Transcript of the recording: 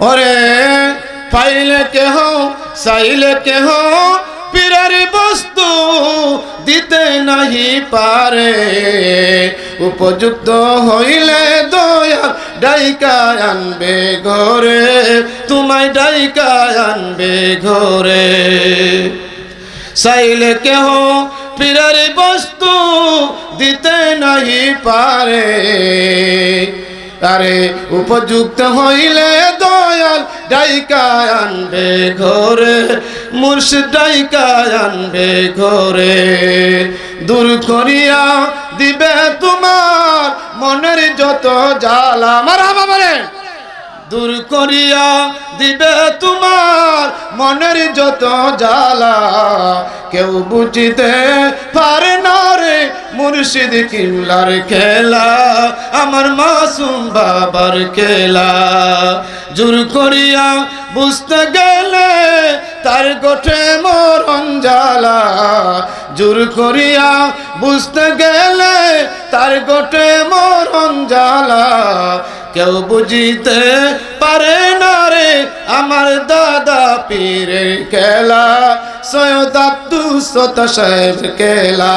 ওরে, পাইলে কেহ, চাইলে কেহ, পীরের বস্তু দিতে নাহি পারে। উপযুক্ত হইলে দয়া ডাইকা আনবে ঘরে, তোমায় ডাইকা আনবে ঘরে। চাইলে কেহ, পীরের বস্তু দিতে নাহি পারে। আরে উপযুক্ত হইলে দয়াল ডাইকা আনবে ঘরে, মুর্শিদ ডাইকা আনবে ঘরে। দূর করিয়া দিবে তোমার মনের যত জ্বালা। মারা বাবারে দূর করিয়া দিবে তোমার মনের যত জ্বালা। কেউ বুঝিতে পারে না মুর্শিদ কিমলার খেলা, আমার মাসুম বাবার খেলা। জোর করিয়া বুঝতে গেলে তার গোঠে মরণ জ্বালা। জোর করিয়া বুঝতে গেলে তার গোটে মরণ জ্বালা। কেউ বুঝিতে পারে না রে আমার দাদা পীরের খেলা, সৈয়দ আব্দুল সত সাহেব খেলা।